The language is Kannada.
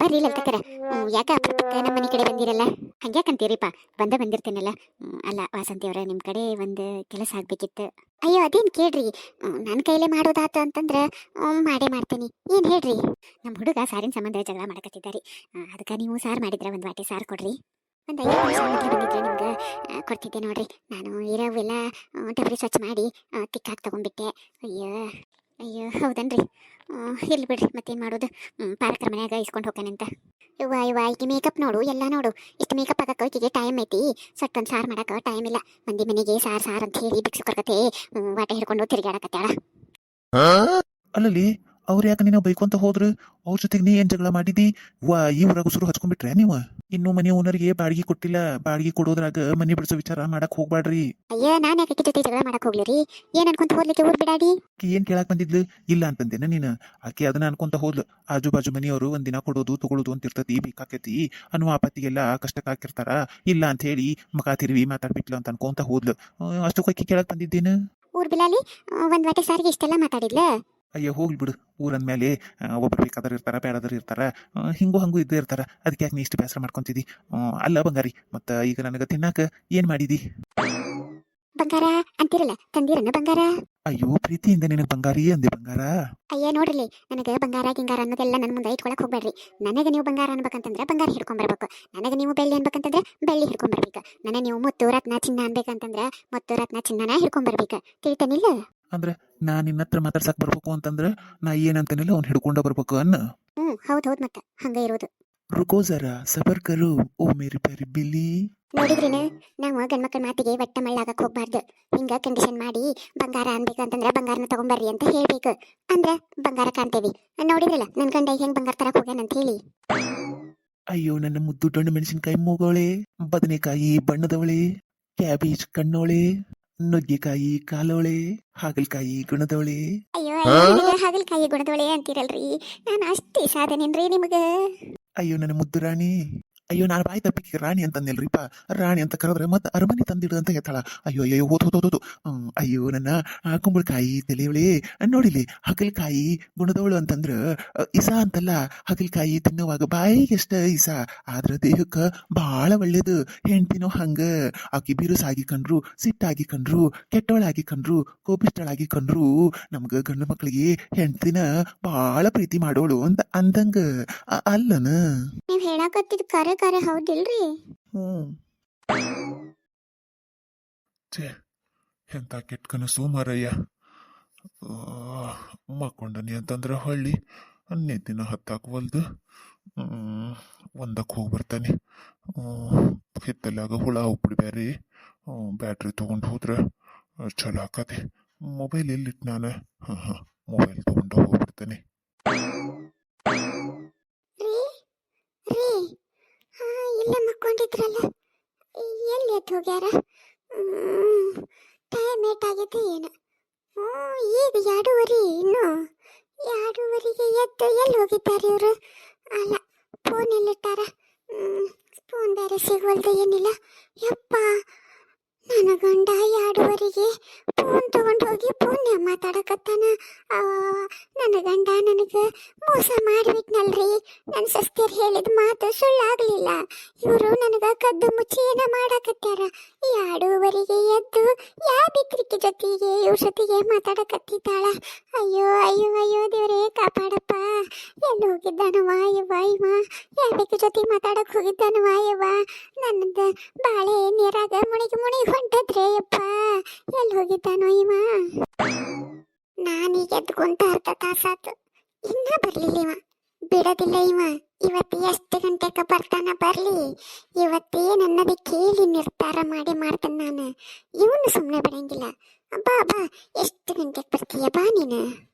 ಬರ್ರಿ ಲಲಿತಕ್ಕರ ಯಾಕ ಅಪರೂಪಕ್ಕೆ ನಮ್ಮ ಮನೆ ಕಡೆ ಬಂದಿರಲ್ಲ? ಹಂಗ್ಯಾಕಂತೀರಿಪ್ಪ ಬಂದ ಬಂದಿರ್ತೇನಲ್ಲ. ಅಲ್ಲ ವಾಸಂತಿ ನಿಮ್ಮ ಕಡೆ ಒಂದು ಕೆಲಸ ಆಗ್ಬೇಕಿತ್ತು. ಅಯ್ಯೋ, ಅದೇನು ಕೇಳ್ರಿ? ನನ್ನ ಕೈಲೇ ಮಾಡೋದಾತ ಅಂತಂದ್ರೆ ಮಾಡೇ ಮಾಡ್ತೀನಿ. ಏನು ಹೇಳ್ರಿ? ನಮ್ಮ ಹುಡುಗ ಸಾರಿನ ಸಂಬಂಧ ಜಗಳ ಮಾಡಕತ್ತಿದ್ದಾರೆ. ಅದಕ್ಕೆ ನೀವು ಸಾರ್ ಮಾಡಿದ್ರೆ ಒಂದು ವಾಟಿ ಸಾರ್ ಕೊಡ್ರಿ. ಒಂದು ಐದು ನಿಮಿಷ ಬಂದಿದ್ರೆ ನಿಮ್ಗೆ ಕೊಡ್ತಿದ್ದೆ ನೋಡ್ರಿ. ನಾನು ಇರೋವೆಲ್ಲ ಡಬ್ರಿ ಸ್ವಚ್ಛ ಮಾಡಿ ತಿಕ್ಕಾಕಿ ತಗೊಂಡ್ಬಿಟ್ಟೆ. ಅಯ್ಯೋ. ಅಯ್ಯೋ, ಹೌದನ್ರಿ. ಇಲ್ಲಿ ಬಿಡ್ರಿ, ಮತ್ತೇನು ಮಾಡೋದು? ಪಾರ್ಕರ್ ಮನ್ಯಾಗ ಇಸ್ಕೊಂಡು ಹೋಗ್ತಾನಂತ ಇವ್ವ ಇವ್ವ ಈಗ ಮೇಕಪ್ ನೋಡು, ಎಲ್ಲ ನೋಡು. ಇಷ್ಟು ಮೇಕಪ್ ಆಗಕ್ಕೆ ಈಕೆಗೆ ಟೈಮ್ ಐತಿ. ಸಟ್ಟೊಂದು ಸಾರು ಮಾಡಕ್ಕೆ ಟೈಮ್ ಇಲ್ಲ. ಮಂದಿ ಮನೆಗೆ ಸಾರು ಸಾರು ಅಂತ ಹೇಳಿ ಬಿಕ್ಸ್ ಕರ್ಕತೆ ವಾಟ ಹಿಡ್ಕೊಂಡು ತಿರುಗಾಡಕತ್ತಾಳ ಅಲ್ಲಲ್ಲಿ, ಅವ್ರು ಯಾಕೆ ನೀನು ಬೈಕೊಂತ ಹೋದ್ರು? ಅವ್ರ ಜೊತೆಗೆ ನೀ ಏನು ಜಗಳ ಮಾಡಿದಿ? ವಾ, ಈ ಊರಾಗ ಉಸಿರು ಹಚ್ಕೊಂಡ್ಬಿಟ್ರೆ ನೀವು? ಇನ್ನು ಮನೆ ಓನರ್ಗೆ ಬಾಡಿಗೆ ಕೊಟ್ಟಿಲ್ಲ ಬಾಡಿಗೆ ಕೊಡೋದ್ರಾಗ ಮನೆ ಬಿಡಿಸೋ ವಿಚಾರ ಮಾಡಕ್ ಹೋಗ್ಬೇಡ್ರಿ ಅಯ್ಯ ನಾನು ಯಾಕೆ ಜೊತೆ ಜಗಳ ಮಾಡಕ್ಕೆ ಹೋಗ್ಲಿ ರೀ ಏನು ಅನ್ಕೊಂತ ಹೋಗ್ಲಿಕ್ಕೆ ಊರ್ ಬಿಡಾಡಿ? ಆಕಿ ಏನ್ ಕೇಳಾಕ್ ಬಂದಿದ್ಲು? ಇಲ್ಲ ಅಂತಂದೇನ ನೀನು. ಆಕೆ ಅದನ್ನ ಅನ್ಕೊಂತ ಹೋದ್ಲು. ಆಜು ಬಾಜು ಮನೆಯವರು ಒಂದಿನ ಕೊಡೋದು ತಗೊಳ್ಳೋದು ಅಂತ ಇರ್ತತಿ ಬೇಕಾಕೈತಿ. ಅನ್ನುವ ಆಪತ್ತಿಗೆಲ್ಲ ಕಷ್ಟಕ್ಕೆ ಹಾಕಿರ್ತಾರ. ಇಲ್ಲ ಅಂತ ಹೇಳಿ ಮಗ ತಿರುವಿ ಮಾತಾಡ್ಬಿಟ್ಲು ಅಂತ ಅನ್ಕೊಂತ ಹೋದ್ಲು. ಅಷ್ಟು ಆಕಿ ಕೇಳಾಕ್ ಬಂದಿದ್ದೇನು? ಊರ್ ಬಿಲಾಲಿ ಒಂದ್ ವಾಟೆ ಸಾರಿಗೆ ಇಷ್ಟೆಲ್ಲ ಮಾತಾಡಿದ್ಲ? ಅಯ್ಯೋ ಹೋಗ್ಲಿ ಬಿಡು. ಊರನ್ ಮೇಲೆ ಒಬ್ಬರು ಬೇಕಾದವ್ರು ಇರ್ತಾರ ಬೇಡಾದ್ರು ಇರ್ತಾರ. ಹಿಂಗೂ ಹಂಗೂ ಇದ್ದೇ ಇರ್ತಾರ. ಅದಕ್ಕೆ ಯಾಕೆ ನೀ ಇಷ್ಟು ಬೇಸರ ಮಾಡ್ಕೊಂತಿದಿ? ಅಲ್ಲ ಬಂಗಾರಿ ಮತ್ತ ಈಗ ನನಗೆ ತಿನ್ನಾಕ ಏನ್ ಮಾಡಿದಿ? ಬಂಗಾರ ಅಂತಿರಲ್ಲ ತಂದಿರನ ಬಂಗಾರ? ಅಯ್ಯೋ ಪ್ರೀತಿಯಿಂದ ನಿನಗೆ ಬಂಗಾರಿ ಅಂದೆ ಬಂಗಾರ. ಅಯ್ಯ ನೋಡ್ರಿ ನನಗೆ ಬಂಗಾರ ಗಿಂಗಾರ ಅನ್ನೋದೆಲ್ಲ ನನ್ನ ಮುಂದೆ ಇಟ್ಕೊಳಕ್ ಹೋಗ್ಬೇಡ್ರಿ. ನನಗೆ ನೀವು ಬಂಗಾರ ಅನ್ಬೇಕಂತಂದ್ರೆ ಬಂಗಾರ ಹಿಡ್ಕೊಂಬರ್ಬೇಕು. ನನಗೆ ನೀವು ಬೆಳ್ಳಿ ಅನ್ಬೇಕಂತಂದ್ರೆ ಬೆಳ್ಳಿ ಹಿಡ್ಕೊಂಬರ್ಬೇಕು. ನನಗೆ ನೀವು ಮುತ್ತು ರತ್ನ ಚಿನ್ನ ಅನ್ಬೇಕಂತಂದ್ರೆ ಮುತ್ತು ರತ್ನ ಚಿನ್ನನ ಹಿಡ್ಕೊಂಬರ್ಬೇಕು. ತಿಳ್ತಾನಿಲ್ಲ? ನಾ ನಿನ್ನ ಹತ್ರ ಮಾತಾಡ್ಸಕ್ ಬರ್ಬೇಕು ಅಂತಂದ್ರೆ ನಾ ಏನಂತನಿಲ್ಲ ಅವ್ನು ಹಿಡ್ಕೊಂಡ ಬರ್ಬೇಕು ಅನ್ನ. ಹ್ಮ್ ಹೌದು ಹೌದು ಮತ್ತೆ. ಹಂಗೆ ಇರೋದು. ರುಕೋ ಜರ ಸಬರ್ ಕರು ಓ ಮೇರಿ ಪ್ಯಾರಿ ಬಿಲಿ ನೋಡಿದ್ರಿನ ನಾವು ಗಂಡ್ಮಕ್ಳ ಮಾತಿಗೆ ಒಟ್ಟ ಮಳ್ಳಾಗಕ್ ಹೋಗ್ಬಾರ್ದು. ಹಿಂಗ ಕಂಡೀಷನ್ ಮಾಡಿ ಬಂಗಾರ ಅನ್ಬೇಕಂತಂದ್ರೆ ಬಂಗಾರನ ತಗೊಂಬರ್ರಿ ಅಂತ ಹೇಳ್ಬೇಕು. ಅಂದ್ರ ಬಂಗಾರ ಕಾಣ್ತೇವಿ. ನೋಡಿದ್ರಲ್ಲ ನನ್ ಗಂಡ ಹೆಂಗ್ ಬಂಗಾರ ತರಕ್ ಹೋಗ್ಯಾನಂತ ಹೇಳಿ. ಅಯ್ಯೋ ನನ್ನ ಮುದ್ದು ಡೊಣ್ಣು ಮೆಣಸಿನಕಾಯಿ ಮೂಗೋಳೆ ಬದನೆಕಾಯಿ ಬಣ್ಣದವಳೆ ಕ್ಯಾಬೇಜ್ ಕಣ್ಣೋಳೆ. ನುಗ್ಗೆಕಾಯಿ ಕಾಲೋಳೆ ಹಾಗಲಕಾಯಿ ಗುಣದೋಳೆ. ಅಯ್ಯೋ ಹಾಗಲಕಾಯಿ ಗುಣದೋಳೆ ಅಂತೀರಲ್ರಿ. ನಾನು ಅಷ್ಟೇ ಸಾಧನೇನ್ರಿ ನಿಮಗೆ. ಅಯ್ಯೋ ನನ್ನ ಮುದ್ದು ರಾಣಿ. ಅಯ್ಯೋ ನಾನು ಬಾಯಿ ತಪ್ಪಿಗೆ ರಾಣಿ ಅಂತಂದಿಲ್ರಿಪ್ಪ ರಾಣಿ ಅಂತ ಕರೆದ್ರೆ ಮತ್ತೆ ಅರಮನೆ ತಂದಿಡು ಅಂತ ಹೇಳ್ತಾಳ. ಅಯ್ಯೋ ಅಯ್ಯೋ ಹೋದ್ ಹೋದ್ ಹೋದ್ ಹೋದ್. ಹ್ಮ್, ಅಯ್ಯೋ ನನ್ನ ಕುಂಬಳಕಾಯಿ ತಲೆಯವಳಿ ನೋಡಿಲಿ ಹಗಲ್ಕಾಯಿ ಗುಣದವಳು ಅಂತಂದ್ರ ಇಸ ಅಂತಲ್ಲ ಹಗಲ್ಕಾಯಿ ತಿನ್ನುವಾಗ ಬಾಯಿಗೆ ಎಷ್ಟ ಇಸ ಆದ್ರ ದೇಹಕ್ಕ ಬಹಳ ಒಳ್ಳೇದು. ಹೆಂಡ್ತಿನೋ ಹಂಗ ಆಕಿ ಬಿರುಸಾಗಿ ಕಂಡ್ರು ಸಿಟ್ಟಾಗಿ ಕಂಡ್ರು ಕೆಟ್ಟವಳಾಗಿ ಕಂಡ್ರು ಕೋಪಿಷ್ಟಳಾಗಿ ಕಂಡ್ರು ನಮ್ಗ ಗಂಡು ಮಕ್ಕಳಿಗೆ ಹೆಂಡ್ತಿನ ಬಹಳ ಪ್ರೀತಿ ಮಾಡೋಳು ಅಂತ ಅಂದಂಗ ಅಲ್ಲನ? ನೀವ್ ಹೇಳಾಕತ್ತಿದ್ ಕರೆ ಕರೆ ಹೌದಿಲ್ರಿ? ಎಂತ ಕೆಟ್ಟ ಕನಸು ಮಾರಯ್ಯ. ಮಕ್ಕೊಂಡನಿ ಹಳ್ಳಿ. ಹೊಳ್ಳಿ ದಿನ ಹತ್ತಾಕವಲ್ದು ಒಂದಕ್ಕೆ ಹೋಗಿ ಬರ್ತಾನೆ. ಹಿತ್ತಲಾಗ ಹುಳ ಉಪ್ಪಿಡಿ ಬ್ಯಾರಿ. ಬ್ಯಾಟ್ರಿ ತೊಗೊಂಡು ಹೋದ್ರೆ ಚಲೋ ಆಕತಿ. ಮೊಬೈಲ್ ಎಲ್ಲಿಟ್ಟು ನಾನು? ಹಾಂ ಹಾಂ, ಮೊಬೈಲ್ ತೊಗೊಂಡು ಹೋಗ್ಬಿಡ್ತಾನೆ ರೀ ರೀ ಹಾ ಇಲ್ಲೇ ಮಕ್ಕೊಂಡಿದ್ರಲ್ಲ ಎಲ್ಲಿ ಎದ್ದು ಹೋಗ್ಯಾರ? ಟೈಮ್ ಏಟ್ ಆಗೈತೆ ಏನು? ಹ್ಞೂ ಈಗ ಎರಡೂವರೆ ಇನ್ನು? ಎರಡೂವರೆಗೆ ಎದ್ದು ಎಲ್ಲಿ ಹೋಗಿದ್ದಾರೆ ಇವರು? ಅಲ್ಲ ಫೋನ್ ಎಲ್ಲಿಟ್ಟಾರ? ಫೋನ್ ಬೇರೆ ಸಿಗೋಲ್ದು ಏನಿಲ್ಲ ಯಪ್ಪ ನನ್ನ ಗಂಡ ಎರಡೂವರೆಗೆ ಫೋನ್ ತಗೊಂಡು ಹೋಗಿ ಫೋನ್ ಮಾತಾಡಕತ್ತಾನ. ನನ್ನ ಗಂಡ ನನಗೆ ಮೋಸ ಮಾಡಿಬಿಟ್ನಲ್ರಿ. ನನ್ನ ಸಸ್ತಿಯರ್ ಹೇಳಿದ ಮಾತು ಸುಳ್ಳಾಗ್ಲಿಲ್ಲ. ಇವರು ನನಗೆ ಕದ್ದು ಮುಚ್ಚಿ ಏನ ಮಾಡಕತ್ತಾರ ಎರಡೂವರೆಗೆ ಎದ್ದು ಯಾ ಬಿತ್ರಿಕೆ ಜೊತೆಗೆ ಇವ್ರ ಜೊತೆಗೆ ಮಾತಾಡಕತ್ತಿದ್ದಾಳ. ಅಯ್ಯೋ ಅಯ್ಯೋ ಅಯ್ಯೋ, ದೇವರೇ, ಕಾಪಾಡಪ್ಪ. ಎಲ್ಲಿ ಹೋಗಿದ್ದಾನವ ಯವ್ವ ಇವ. ಯಾಬೇಕ ಜೊತೆ ಮಾತಾಡಕ್ ಹೋಗಿದ್ದಾನವ ಯವ್ವ ನನ್ನದು ಬಾಳೆ ನೀರಾಗ ಮುಣಿಗಿ ಮುಣಿಗಿ ಹೊಂಟದ್ರೆ ಯಪ್ಪ ಎಲ್ಲಿ ಹೋಗಿದ್ದಾನೋ ಇವ. ನಾನೀಗ ಎದ್ಕೊಂತ ಅರ್ಧ ತಾಸಾತು. ಇನ್ನ ಬರ್ಲಿಲ್ಲ ಇವ. ಬಿಡೋದಿಲ್ಲ ಇವ. ಇವತ್ತು ಎಷ್ಟು ಗಂಟೆಗೆ ಬರ್ತಾನ ಬರ್ಲಿ. ಇವತ್ತೇ ನನ್ನದು ಕೇಳಿ ನಿರ್ಧಾರ ಮಾಡಿ ಮಾಡ್ತಾನೆ ನಾನು. ಇವನು ಸುಮ್ಮನೆ ಬಿಡಂಗಿಲ್ಲ ಬಾ ಬಾ. ಎಷ್ಟು ಗಂಟೆಗೆ ಬರ್ತೀಯ? ಬಾ ನೀನು.